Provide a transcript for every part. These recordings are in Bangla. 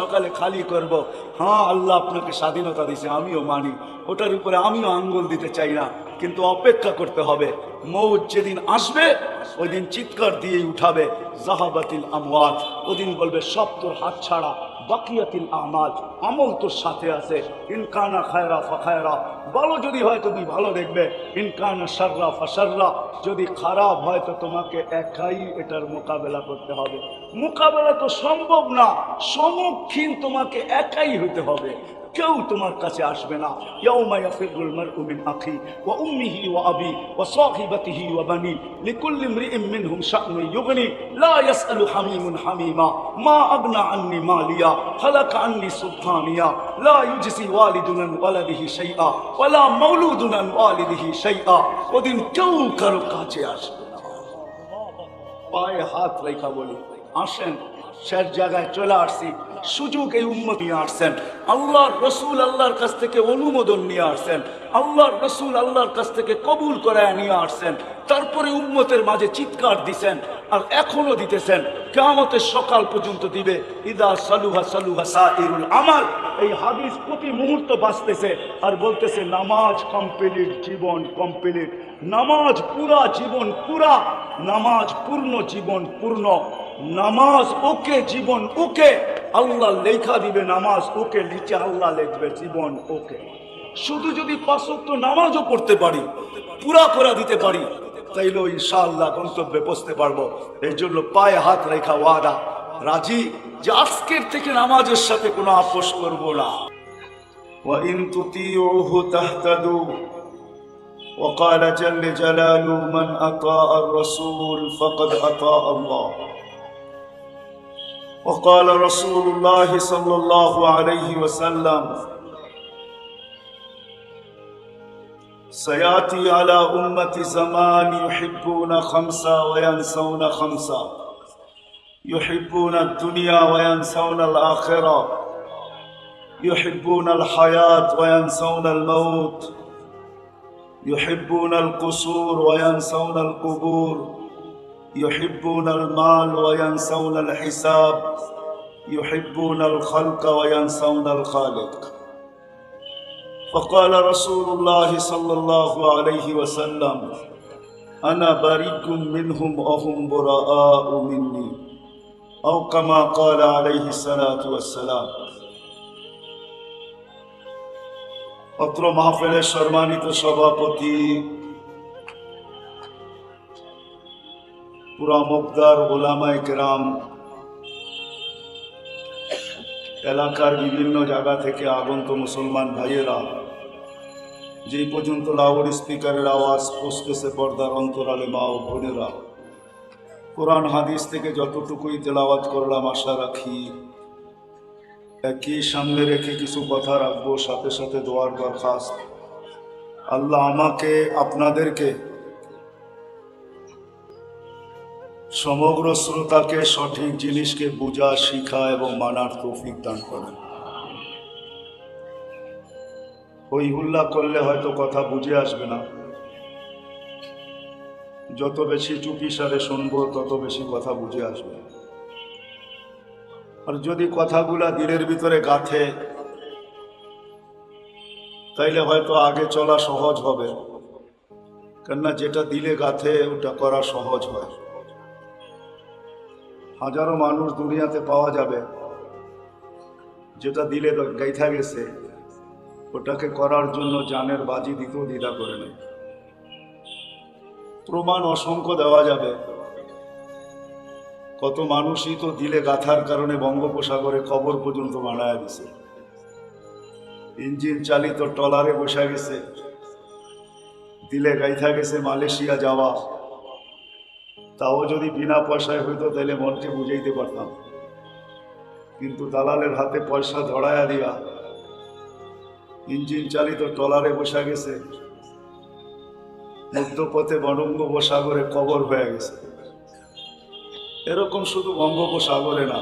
সকালে খালি করব। হ্যাঁ আল্লাহ আপনাকে স্বাধীনতা দিছে আমিও মানি। ওটার উপরে আমিও আঙ্গুল দিতে চাই না, কিন্তু অপেক্ষা করতে হবে। মৌজ যেদিন আসবে, ওই দিন চিৎকার দিয়ে উঠাবে। জাহাবাতিল আমওয়াত, ওদিন বলবে, সব তোর হাত ছাড়া বাকিয়াতিল আমাল, আমল তোর সাথে আছে। ইনকানা খায়রা ফাখায়রা ভালো যদি হয় তুমি ভালো দেখবে। ইনকানা সাররা ফাসাররা যদি খারাপ হয় তো তোমাকে একাই এটার মোকাবেলা করতে হবে। মোকাবেলা তো সম্ভব না। সম্মুখীন তোমাকে একাই হতে হবে। কেউ তোমার কাছে আসবে না ইয়াউমা ইয়াফিরুল মারউ মিন আখি ওয়া উম্মিহি ওয়া আবি ওয়া সাহিবাতিহি ওয়া বানি লিকুল্লি ইমরিইম মিনহুম শা'নুন ইউগনি লা ইয়াসআলু হামিমুন হামিমা মা আগনা আন্নি মালিয়া হালাকা আন্নি সুলতানিয়া লা ইউজসি ওয়ালিদুন আন ওয়ালাদিহি শাইআ ওয়া লা মাওলুদুন আন ওয়ালিদিহি শাইআ ওদিন কেউ কারও কাছে আসবে না পায়ে হাত রেখা বলি। আসেন। শেষ জায়গায় চলে আসছি। সুযোগ এই উন্মত নিয়ে আসছেন। আল্লাহর রসুল আল্লাহর কাছ থেকে অনুমোদন নিয়ে আসছেন। আল্লাহর রসুল আল্লাহর কাছ থেকে কবুল করে নিয়ে আসছেন। তারপরে উম্মতের মাঝে চিৎকার দিছেন আর এখনও দিতেছেন। কেমতের সকাল পর্যন্ত দিবে, ইদা সালুহা সালুহা সাইরুল আমার এই হাদিস প্রতি মুহূর্ত বাঁচতেছে আর বলতেছে, নামাজ কমপ্লিট জীবন কমপ্লিট নামাজ পুরা, জীবন পুরা, নামাজ পূর্ণ, জীবন পূর্ণ। নামাজ ওকে জীবন ওকে আল্লাহ লেখা দিবে নামাজ ওকে নিচে আল্লাহ লিখবে জীবন ওকে শুধু যদি পাঁচক্ত নামাজও পড়তে পারি পুরা করে দিতে পারি তাইলে ইনশাআল্লাহ গন্তব্যে পৌঁছতে পারবো এই জন্য পায়ে হাত রেখা ওয়াদা রাজি যে আজকের থেকে নামাজের সাথে কোনো আপোষ করব না وإن تطيعوه تهتدوا وقال جل جلاله من أطاع الرسول فقد أطاع الله وقال رسول الله صلى الله عليه وسلم سيأتي على أمة زمان يحبون خمسة وينسون خمسة يحبون الدنيا وينسون الآخرة يحبون الحياة وينسون الموت يحبون القصور وينسون القبور. يحبون المال وينسون الحساب يحبون الخلق وينسون الخالق فقال رسول الله صلى الله عليه وسلم أنا بريء منهم وهم براء مني أو كما قال عليه الصلاة والسلام অত্র মাহফিলের সম্মানিত সভাপতি পুরা মুগদার ওলামায় কেরাম এলাকার বিভিন্ন জায়গা থেকে আগন্ত মুসলমান ভাইয়েরা যে পর্যন্ত লাউড স্পিকারের আওয়াজ পৌঁছতেছে পর্দার অন্তরালে মা ও বোনেরা, কোরআন হাদিস থেকে যতটুকুই তেলাওয়াত করলাম আশা রাখি, একই সামনে রেখে কিছু কথা রাখব, সাথে সাথে দোয়ার দরখাস্ত। আল্লাহ আমাকে, আপনাদেরকে সমগ্র শ্রোতাকে সঠিক জিনিসকে বোঝা, শিখা এবং মানার তৌফিক দান করেন। ওই হুল্লা করলে হয়তো কথা বুঝে আসবে না। যত বেশি চুপি সারে শুনব, তত বেশি কথা বুঝে আসবে। আর যদি কথাগুলা দিলের ভিতরে গাথে, তাইলে হয়তো আগে চলা সহজ হবে। কেননা যেটা দিলে গাথে, ওটা করা সহজ হয়। হাজারো মানুষ দুনিয়াতে পাওয়া যাবে। যেটা দিলে গাইথা গেছে, ওটাকে করার জন্য জানের বাজি দিতেও দ্বিধা করে নেয় প্রমাণ অসংখ্য দেওয়া যাবে। কত মানুষই তো দিলে গাথার কারণে বঙ্গোপসাগরে কবর পর্যন্ত বানায় দিছে। ইঞ্জিন চালিত ট্রলারে বসে গেছে। দিলে গাইথা গেছে মালয়েশিয়া যাওয়া। তাও যদি বিনা পয়সায় হইতো তাহলে মনকে বুঝাইতে পারতাম। কিন্তু দালালের হাতে পয়সা ধরায়া দিয়া ইঞ্জিন চালিত ট্রলারে বসে গেছে। মধ্যপথে বঙ্গোপসাগরে কবর হয়ে গেছে। এরকম শুধু বঙ্গোপসাগরে না,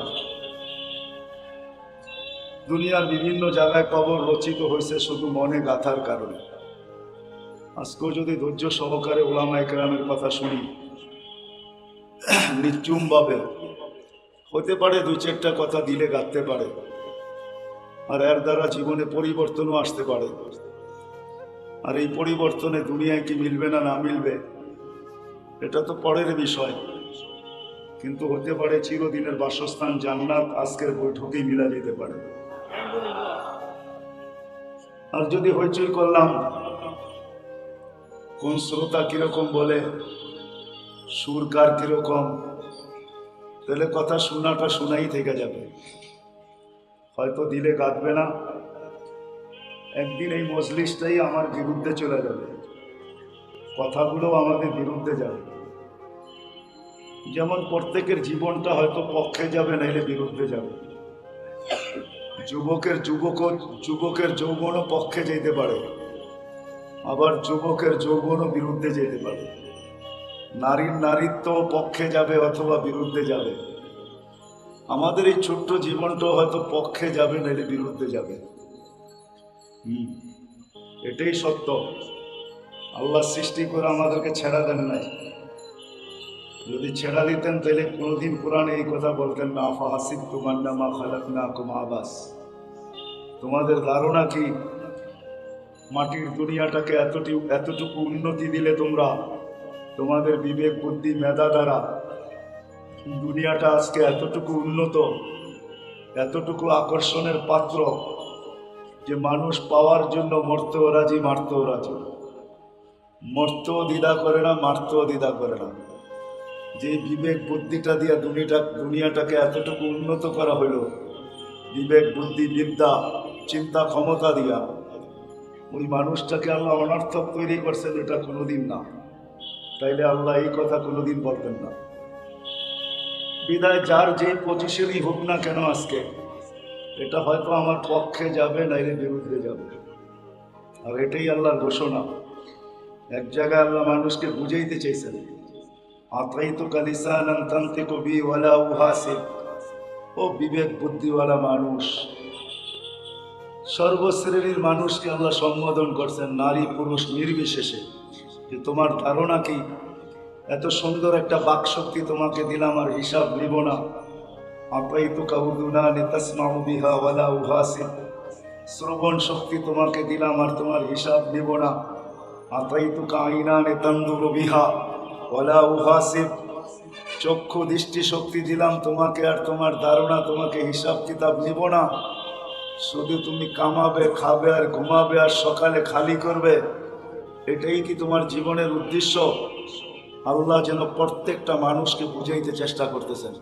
দুনিয়ার বিভিন্ন জায়গায় কবর রচিত হয়েছে শুধু মনে গাথার কারণে। আজকেও যদি ধৈর্য সহকারে ওলামা একরামের কথা শুনি নিচুম ভাবে হতে পারে দু চারটা কথা দিলে গাঁথতে পারে। আর এর দ্বারা জীবনে পরিবর্তনও আসতে পারে। আর এই পরিবর্তনে দুনিয়ায় কি মিলবে না না মিলবে, এটা তো পরের বিষয়। কিন্তু হতে পারে চিরদিনের বাসস্থান জান্নাত আজকের বৈঠকেই মিলা যেতে পারে। আর যদি হইচই করলাম, কোন শ্রোতা কীরকম বলে সুরকার কীরকম? তাহলে কথা শোনাটা শোনাই থেকে যাবে। হয়তো দিলে কাঁদবে না। একদিন এই মজলিসটাই আমার বিরুদ্ধে চলে যাবে। কথাগুলো আমাদের বিরুদ্ধে যাবে। যেমন প্রত্যেকের জীবনটা হয়তো পক্ষে যাবে, নাইলে বিরুদ্ধে যাবে। যুবকের যুবক যুবকের যৌবনও পক্ষে যেতে পারে। আবার যুবকের যৌবনও বিরুদ্ধে যেতে পারে। নারীর নারীত্ব পক্ষে যাবে অথবা বিরুদ্ধে যাবে। আমাদের এই ছোট্ট জীবনটাও হয়তো পক্ষে যাবে নাইলে বিরুদ্ধে যাবে। হুম, এটাই সত্য। আল্লাহ সৃষ্টি করে আমাদেরকে ছেড়া দেন নাই। যদি ছেড়া দিতেন, তাহলে কোনোদিন কোরআনে এই কথা বলতেন না আফা ফাহাসিব তোমার নামা খালাক না কুমা আবাস। তোমাদের ধারণা কি? মাটির দুনিয়াটাকে এতটি এতটুকু উন্নতি দিলে তোমরা তোমাদের বিবেক, বুদ্ধি, মেধা দ্বারা দুনিয়াটা আজকে এতটুকু উন্নত, এতটুকু আকর্ষণের পাত্র যে মানুষ পাওয়ার জন্য মরতেও রাজি, মারতেও রাজি। মরতেও দ্বিধা করে না, মারতেও দ্বিধা করে না। যে বিবেক, বুদ্ধিটা দিয়ে দুনিয়াটা, দুনিয়াটাকে এতটুকু উন্নত করা হলো বিবেক, বুদ্ধি, বিদ্যা, চিন্তা, ক্ষমতা দিয়া, ওই মানুষটাকে আল্লাহ অনার্থক তৈরি করছেন এটা কোনোদিন না। তাইলে আল্লাহ এই কথা কোনোদিন বলতেন না। বিদায় যার যে পজিশনই হোক না কেন আজকে, এটা হয়তো আমার পক্ষে যাবে, নাইলে বিরুদ্ধে যাবে। আর এটাই আল্লাহর ঘোষণা। এক জায়গায় আল্লাহ মানুষকে বুঝাইতে চাইছেন আতাই তো কালিসান তান্তে কবি ওয়ালা উহাসে ও বিবেক বুদ্ধিওয়ালা মানুষ, সর্বশ্রেণীর মানুষকে আল্লাহ সম্বোধন করছেন নারী পুরুষ নির্বিশেষে। যে তোমার ধারণা কি? এত সুন্দর একটা বাকশক্তি তোমাকে দিলাম আর হিসাব নিব না। আপাই তো কাউদুনা নেতাসমাউ বিহা ওয়ালা উহাসে শ্রবণ শক্তি তোমাকে দিলাম আর তোমার হিসাব নিব না। আতাই তো কাইনা নেতান্দুর বিহা ওয়ালা উহাসিব চক্ষু দৃষ্টি শক্তি দিলাম তোমাকে আর তোমার ধারণা, তোমাকে হিসাব কিতাব নিব না। শুধু তুমি কামাবে, খাবে আর ঘুমাবে আর সকালে খালি করবে। এটাই কি তোমার জীবনের উদ্দেশ্য? আল্লাহ যেন প্রত্যেকটা মানুষকে বুঝাইতে চেষ্টা করতেছেন।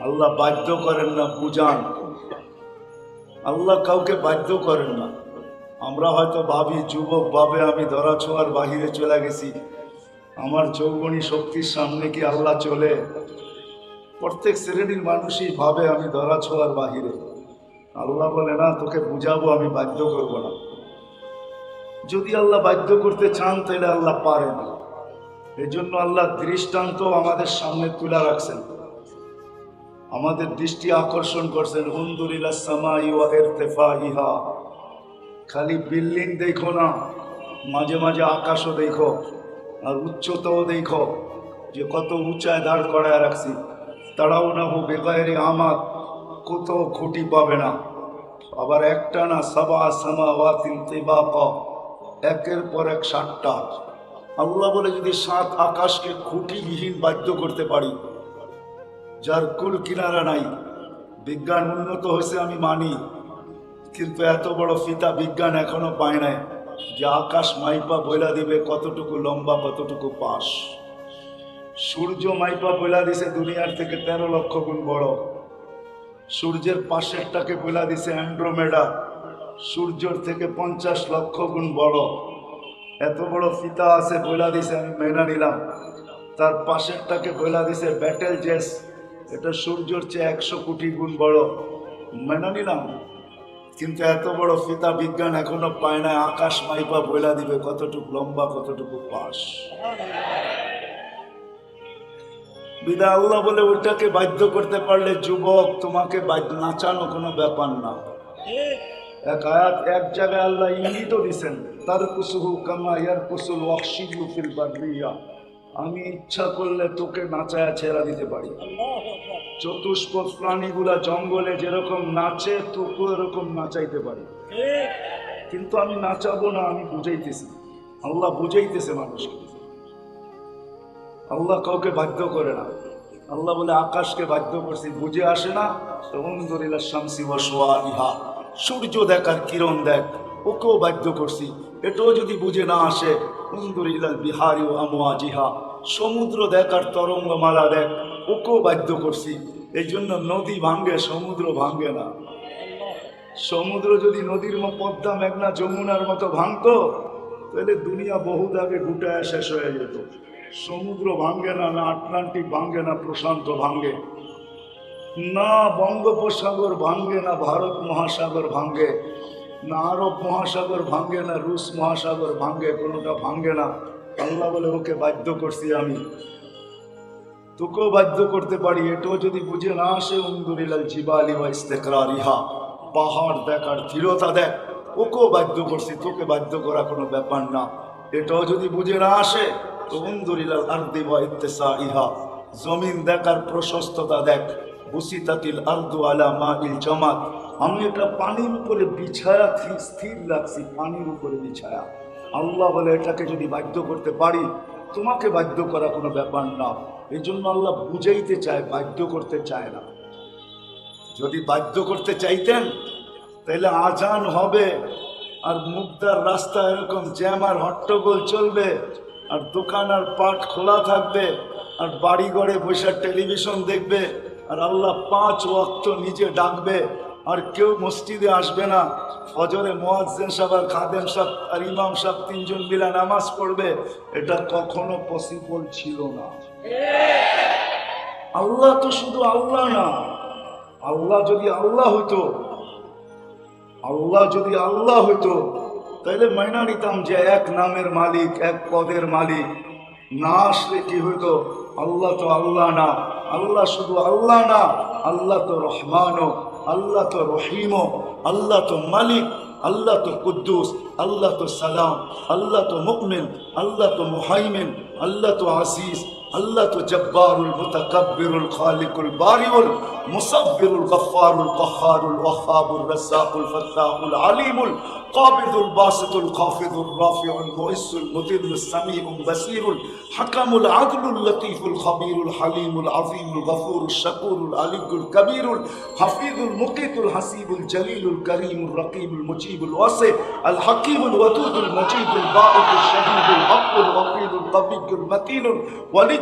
আল্লাহ বাধ্য করেন না বুঝান। আল্লাহ কাউকে বাধ্য করেন না। আমরা হয়তো ভাবি, যুবক, ভাবে আমি ধরা ছোঁয়ার বাহিরে চলে গেছি। আমার যৌবনী শক্তির সামনে কি আল্লাহ চলে? প্রত্যেক শ্রেণির মানুষই ভাবে আমি ধরা ছোঁয়ার বাহিরে। আল্লাহ বলে, না, তোকে বুঝাবো, আমি বাধ্য করব না। যদি আল্লাহ বাধ্য করতে চান, তাহলে আল্লাহ পারেন। এই জন্য আল্লাহ দৃষ্টান্ত আমাদের সামনে তুলে রাখছেন। আমাদের দৃষ্টি আকর্ষণ করছেন। হুন্দুরিলা সামাই ওয়া ইরতেফা ইহা খালি বিল্ডিং দেখো না, মাঝে মাঝে আকাশও দেখো, আর উচ্চতাও দেখো, যে কত উঁচায় দাঁড় করায় রাখছি। তারাও না হো বেকারি আমার কোথাও খুঁটি পাবে না। আবার একটা না সাবা সামা ওয়াতিন তেবা একের পর এক সাতটা। আল্লাহ বলে, যদি সাত আকাশকে খুঁটিবিহীন বাধ্য করতে পারি, যার কুল কিনারা নাই, বিজ্ঞান উন্নত হয়েছে আমি মানি, কিন্তু এত বড় ফিতা বিজ্ঞান এখনও পায় নাই যে আকাশ মাইপা বইলা দিবে কতটুকু লম্বা, কতটুকু পাশ। সূর্য মাইপা বইলা দিছে দুনিয়ার থেকে তেরো লক্ষ গুণ বড়। সূর্যের পাশেরটাকে বইলা দিছে অ্যান্ড্রোমেডা। সূর্যর থেকে পঞ্চাশ লক্ষ গুণ বড়। এত বড় ফিতা আছে, বইলা দিছে, আমি মেনা নিলাম। তার পাশেরটাকে বইলা দিছে ব্যাটেল জেস এটা সূর্যর চেয়ে একশো কোটি গুণ বড়। মেনা নিলাম। কিন্তু এত বড় ফিতা বিজ্ঞান এখনও পায় না, আকাশ মাইপা বইলা দিবে, কতটুকু লম্বা, কতটুকু পাশ। বিদা, আল্লাহ বলে, ওইটাকে বাধ্য করতে পারলে যুবক, তোমাকে নাচানো কোনো ব্যাপার না। এক আয়াত এক জায়গায় আল্লাহ ইঙ্গিতও দিছেন তার কুসুহু কামা ইয়ার কুসুল ওয়াকশিদু ফিল আমি ইচ্ছা করলে তোকে নাচায়া ছেড়া দিতে পারি। চতুষ্পদ প্রাণীগুলা জঙ্গলে যেরকম নাচে তোকে এরকম নাচাইতে পারি। কিন্তু আমি নাচাবো না, আমি বুঝাইতেছি। আল্লাহ বুঝাইতেছে মানুষকে। আল্লাহ কাউকে বাধ্য করে না। আল্লাহ বলে, আকাশকে বাধ্য করছি, বুঝে আসে না? তমন্দরিল্লা শামসি বসোয়া ইহা। সূর্য দেখার কিরণ দেখ, ওকেও বাধ্য করছি। এটাও যদি বুঝে না আসে উন্দরিল্লাল বিহারি ও আমোয়া জিহা। সমুদ্র দেখ দেখার তরঙ্গমালা দেখ, ওকেও বাধ্য করছি। এই জন্য নদী ভাঙ্গে সমুদ্র ভাঙ্গে না। সমুদ্র যদি নদীর পদ্মা, মেঘনা, যমুনার মতো ভাঙতো, তাহলে দুনিয়া বহু আগে গুটায় শেষ হয়ে যেত। সমুদ্র ভাঙ্গে না না আটলান্টিক ভাঙ্গে না, প্রশান্ত ভাঙ্গে না বঙ্গোপসাগর ভাঙ্গে, না ভারত মহাসাগর ভাঙ্গে, না আরব মহাসাগর ভাঙ্গে, না রুশ মহাসাগর ভাঙ্গে, কোনোটা ভাঙ্গে না। আল্লাহ বলে, ওকে বাধ্য করছি আমি। তোকেও বাধ্য করতে পারি। এটাও যদি বুঝে না আসে উন্দুরিলাল জিবালি বা ইস্তেকরার ইহা পাহাড় দেখার দৃঢ়তা দেখ। ওকেও বাধ্য করছি। তোকে বাধ্য করা কোনো ব্যাপার না। এটাও যদি বুঝে না আসে, তো উন্দুরিলাল আর বা ইত্তেসা ইহা জমিন দেখার প্রশস্ততা দেখ। বুসিতাতিল আর্দু আলা মা জামাত। আমি এটা পানির উপরে বিছায়া স্থির রাখছি পানির উপরে বিছায়া। আল্লাহ বলে, এটাকে যদি বাধ্য করতে পারি, তোমাকে বাধ্য করা কোনো ব্যাপার না। এই জন্য আল্লাহ বুঝাইতে চায়, বাধ্য করতে চায় না। যদি বাধ্য করতে চাইতেন, তাহলে আজান হবে, আর মুগদার রাস্তা এরকম জ্যাম আর হট্টগোল চলবে, আর দোকান আর পাট খোলা থাকবে, আর বাড়ি ঘরে বসে টেলিভিশন দেখবে আর আল্লাহ পাঁচ ওয়াক্ত নিজে ডাকবে, আর কেউ মসজিদে আসবে না। ফজরে মোয়াজ্জেন সাহেব আর খাদেম সাহেব আর ইমাম সাহেব তিনজন মিলা নামাজ পড়বে, এটা কখনো পসিবল ছিল না। আল্লাহ তো শুধু আল্লাহ না। আল্লাহ যদি আল্লাহ হইতো, আল্লাহ যদি আল্লাহ হইতো তাহলে মাইনা নিতাম যে এক নামের মালিক, এক পদের মালিক। না আসলে কি হইতো? আল্লাহ তো আল্লাহ না। আল্লাহ শুধু আল্লাহ না, আল্লাহ তো রহমানও, আল্লাহ তো রহিমও, আল্লাহ তো মালিক, আল্লাহ তো কুদ্দুস, আল্লাহ তো সালাম, আল্লাহ তো মুকমিন আল্লাহ তো মুহাইমিন, আল্লাহ তো আসিস আল্লাহ তো জব্বারুল মুতাকাব্বিরুল খালিকুল বারিউল মুসাব্বিরুল গফফারুল কহ্হারুল ওয়াহ্হাবুর রাজ্জাকুল ফাত্তাহুল আলিমুল কাবিদুল বাসিতুল খাফিদুর রাফিউল মুইসুল মুদিরুল সামিউল বাসিরুল হাকামুল আদলুল লতীফুল খবীরুল হালিমুল আযীমুল গফুরুল শাকুরুল আলিয়ুল কবীরুল হাফিজুল মুকিতুল হাসিবুল জলিলুল করিমুল রকিবুল মুজিবুল ওয়াসি আল হাকিমুল ওয়াদুদুল মজিদুল বাঈদুল শাহীদুল হকুল ওয়াকিলুল কবিয়ুল মতিনুল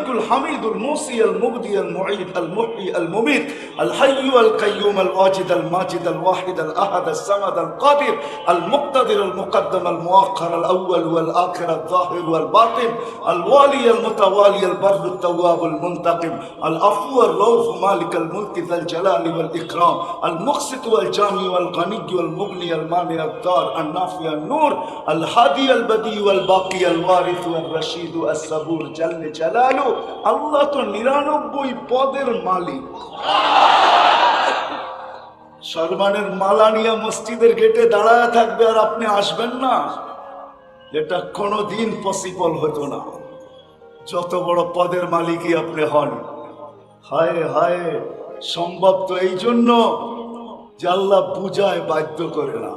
الملك الحميد الموصي المبدي المعيد المحيي المميت الحي القيوم الواجد الماجد الواحد الأحد السمد القادر المقتدر المقدم المؤخر الأول والآخر الظاهر والباطن الوالي المتوالي البر التواب المنتقم العفو الروف مالك الملك ذا الجلال والإكرام المقسط والجامي والغني والمغني المانع الدار النافع النور الحادي البدي والباقي الوارث والرشيد الصبور جل جلاله. আল্লাহ তো নিরানব্বই পদের মালিক। সলমানের মালানিয়া মসজিদের গেটে দাঁড়ায় থাকবে আর আপনি আসবেন না। এটা কোনো দিন পসিবল হতো না। যত বড় পদের মালিকই আপনি হন। হায় হায়, সম্ভব তো এই জন্য যে আল্লাহ বুঝায় বাধ্য করে না।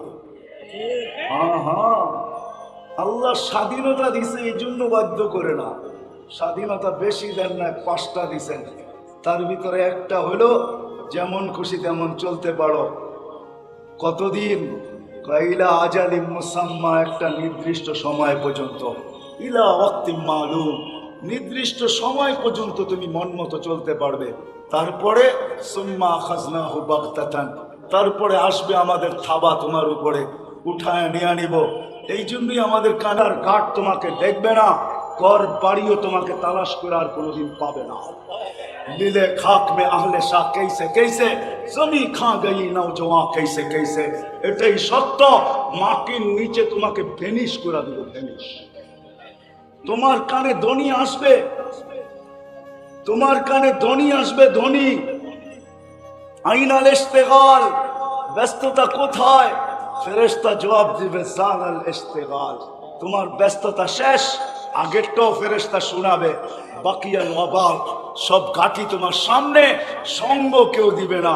হ্যাঁ হ্যাঁ আল্লাহ স্বাধীনতা দিছে এই জন্য বাধ্য করে না। স্বাধীনতা বেশি দেন না পাঁচটা দিছেন। তার ভিতরে একটা হলো যেমন খুশি তেমন চলতে পারো। কতদিন? ইলা আজালি মুসাম্মা, একটা নির্দিষ্ট সময় পর্যন্ত। ইলা অক্তি মালুম, নির্দিষ্ট সময় পর্যন্ত তুমি মন মতো চলতে পারবে। তারপরে, সুম্মা খাজনা হু বাগতাতান, তারপরে আসবে আমাদের থাবা তোমার উপরে, উঠায় নিয়ে আনিব এই জন্যই আমাদের কানার ঘাট তোমাকে দেখবে না। কর বাড়িও তোমাকে তালাশ করে আর কোনোদিন পাবে না। লীলে খাক মে আহলে শাহ কেসে কেসে জমি খা গেই জোয়া কেসে কেসে এটাই সত্য, মাটির নিচে তোমাকে ভেনিস করে দিল ভেনিশ। তোমার কানে ধনী আসবে, তোমার কানে ধনী আসবে, ধনী। আইনাল ইশতেগাল ব্যস্ততা কোথায়? ফেরেস্তা জবাব দিবে জানাল ইশতেগাল তোমার ব্যস্ততা শেষ আগেরটাও ফেরেস্তা শোনাবে বাকিয়াল অবাক, সব ঘাটি তোমার সামনে, সঙ্গ কেউ দিবে না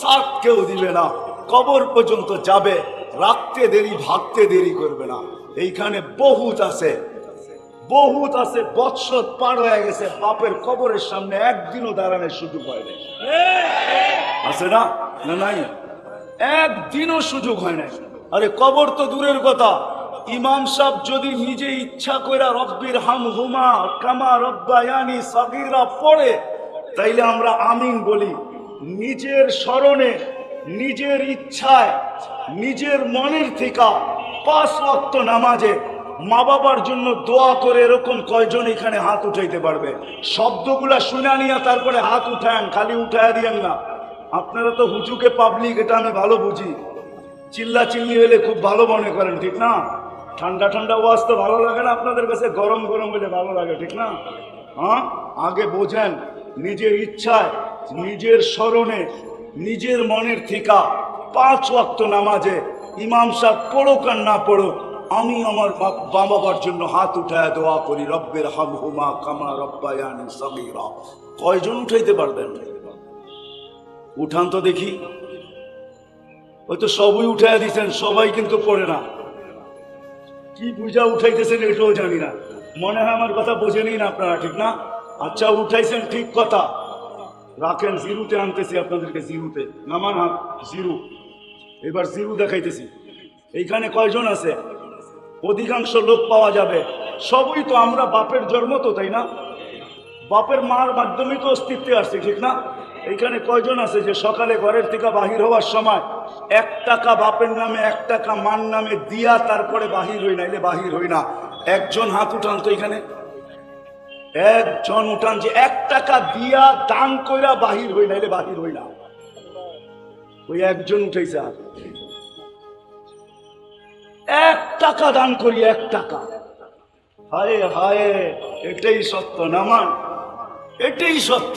সাথ কেউ দিবে না, কবর পর্যন্ত যাবে, রাখতে দেরি, ভাগতে দেরি করবে না। এইখানে বহুত আছে বহুত আছে, বৎসর পার হয়ে গেছে, বাপের কবরের সামনে একদিনও দাঁড়ানোর সুযোগ হয় না আছে না? না, নাই? একদিনও সুযোগ হয় না আরে কবর তো দূরের কথা। ইমাম সাহেব যদি নিজে ইচ্ছা করে রব্বির হাম হুমা কামা রব্বায়ানি সাগিরা পড়ে, তাইলে আমরা আমিন বলি। নিজের স্মরণে, নিজের ইচ্ছায়, নিজের মনের থেকে পাঁচ ওয়াক্ত নামাজে মা বাবার জন্য দোয়া করে এরকম কয়জন এখানে হাত উঠাইতে পারবে? শব্দগুলা শুনা নিয়ে তারপরে হাত উঠান খালি উঠায় দিয়েন না। আপনারা তো হুজুকে পাবলিক এটা আমি ভালো বুঝি। চিল্লা চিল্লি হলে খুব ভালো মনে করেন, ঠিক না? ঠান্ডা ঠান্ডা ওয়াজ তো ভালো লাগে না আপনাদের কাছে? গরম গরম হলে ভালো লাগে, ঠিক না? হ্যাঁ? আগে বোঝেন, নিজের ইচ্ছায়, নিজের স্মরণে, নিজের মনের থিকা পাঁচ ওয়াক্ত নামাজে ইমাম সাহেব পড়ুক আর না পড়ুক, আমি আমার মা বাবার জন্য হাত উঠায় দোয়া করি, রব্বের হাম হুমা কামা রব্বায়ানি সগীরা। কয়জন উঠাইতে পারবেন? উঠান তো দেখি। ওই তো সবই উঠাই দিচ্ছেন সবাই কিন্তু পড়ে না। কি পূজা উঠাইতেছেন এটাও জানি না। মনে হয় আমার কথা বোঝেনি না আপনারা, ঠিক না? আচ্ছা উঠাইছেন ঠিক কথা। রাখেন, জিরুতে আনতেছি আপনাদেরকে, জিরুতে। নামান হাত, জিরু। এবার জিরু দেখাইতেছি। এইখানে কয়জন আছে? অধিকাংশ লোক পাওয়া যাবে। সবই তো আমরা বাপের জন্ম তো, তাই না? বাপের মার মাধ্যমেই তো অস্তিত্বে আসছে, ঠিক না? এইখানে কয়জন আছে যে সকালে ঘরের থেকে বাহির হওয়ার সময় এক টাকা বাপের নামে, এক টাকা মার নামে দিয়া তারপরে বাহির হই না, এলে বাহির হই না। একজন হাত উঠান তো এখানে। একজন উঠান যে এক টাকা দিয়া দান কইরা বাহির হই না, এলে বাহির হই না। ওই একজন উঠেছে হাত। এক টাকা দান করি, এক টাকা। হায় হায়, এটাই সত্য নামান এটাই সত্য।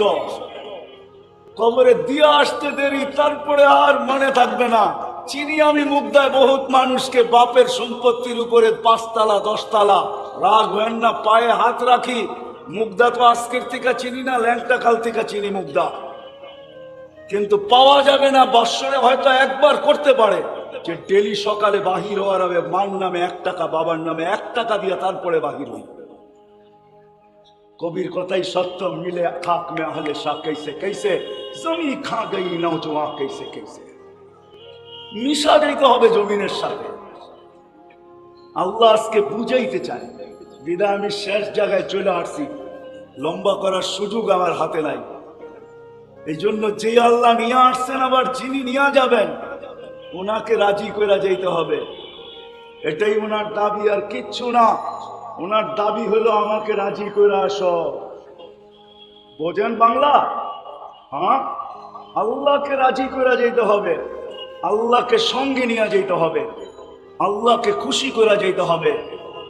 কবরে দিয়ে আসতে দেরি, তারপরে আর মনে থাকবে না। চিনি আমি মুগ্ধায় বহুত মানুষকে, বাপের সম্পত্তির উপরে পাঁচতলা, দশতলা। রাগ হয় না, পায়ে হাত রাখি। মুগ্ধা তো আজকের থেকে চিনি না, ল্যাংটা কাল থেকে চিনি মুগ্ধা কিন্তু পাওয়া যাবে না, বৎসরে হয়তো একবার করতে পারে। যে ডেলি সকালে বাহির হওয়ার হবে মার নামে এক টাকা, বাবার নামে এক টাকা দিয়ে তারপরে বাহির হই। কবির কথাই সত্য, মিলে খাক মে আহলে শাহ কেসে কেসে, জমি খা গই নওজোয়া কেসে কেসে। মিশা যাইতে হবে জমিনের সাথে। আল্লাহ আজকে বুঝাইতে চায়, বিদায় আমি শেষ জায়গায় চলে আসছি, লম্বা করার সুযোগ আমার হাতে নাই। এই জন্য যে আল্লাহ নিয়ে আসছেন আবার যিনি নিয়ে যাবেন, ওনাকে রাজি করে যেতে হবে। এটাই ওনার দাবি আর কিচ্ছু না। ওনার দাবি হলো আমাকে রাজি করে আসো। বোঝেন বাংলা? হ্যাঁ? আল্লাহকে রাজি করে যেতে হবে। আল্লাহকে সঙ্গে নিয়ে যেতে হবে। আল্লাহকে খুশি করে যেতে হবে।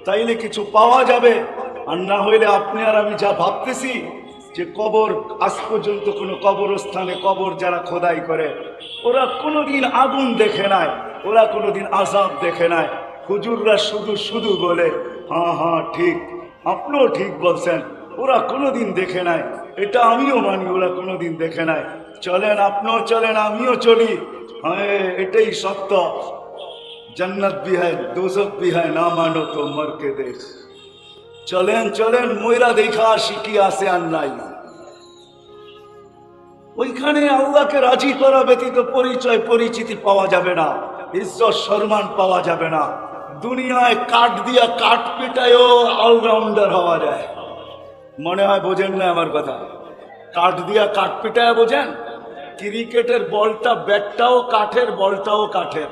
তাইলে কিছু পাওয়া যাবে। আর না হইলে আপনি আর আমি যা ভাবতেছি যে কবর, আজ পর্যন্ত কোনো কবরস্থানে কবর যারা খোদাই করে, ওরা কোনোদিন আগুন দেখে নাই, ওরা কোনোদিন আজাব দেখে নাই। হুজুররা শুধু শুধু বলে হ্যাঁ হ্যাঁ ঠিক। আপনিও ঠিক বলছেন। ওরা কোনোদিন দেখে নাই। এটা আমিও মানি, ওরা কোনোদিন দেখে নাই। চলেন, আপনিও চলেন, আমিও চলি। হ্যাঁ এটাই সত্য। জন্নত বিহায় দোষক বিহায় না মানো তো মরকে দেশ। চলেন চলেন, ময়রা দেখা শিখি আসে আর নাই। ওইখানে আল্লাহকে রাজি করা ব্যতীত পরিচয়, পরিচিতি পাওয়া যাবে না। ঈশ্বর সম্মান পাওয়া যাবে না। দুনিয়ায় কাঠ দিয়া কাঠ পেটায়ও অলরাউন্ডার হওয়া যায়। মনে হয় বোঝেন না আমার কথা? কাঠ দিয়া কাঠ পিটায় বোঝেন? ক্রিকেটের বলটা ব্যাটটাও কাঠের, বলটাও কাঠের।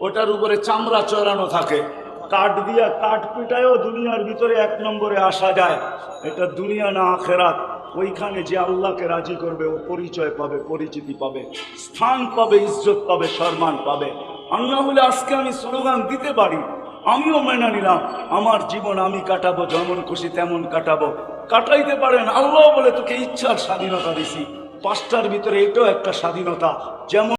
ওটার উপরে চামড়া চড়ানো থাকে। কাঠ দিয়া কাঠ পিটায়ও দুনিয়ার ভিতরে এক নম্বরে আসা যায়। এটা দুনিয়া না আখেরাত। ওইখানে যে আল্লাহকে রাজি করবে, ও পরিচয় পাবে, পরিচিতি পাবে, স্থান পাবে, ইজ্জত পাবে, সম্মান পাবে। আল্লাহ হলে আজকে আমি স্লোগান দিতে পারি। আমিও মেনে নিলাম। আমার জীবন আমি কাটাবো, যেমন খুশি তেমন কাটাবো। কাটাইতে পারেন, আল্লাহ বলে তোকে ইচ্ছার স্বাধীনতা দিছি। পাঁচটার ভিতরে এটাও একটা স্বাধীনতা। যেমন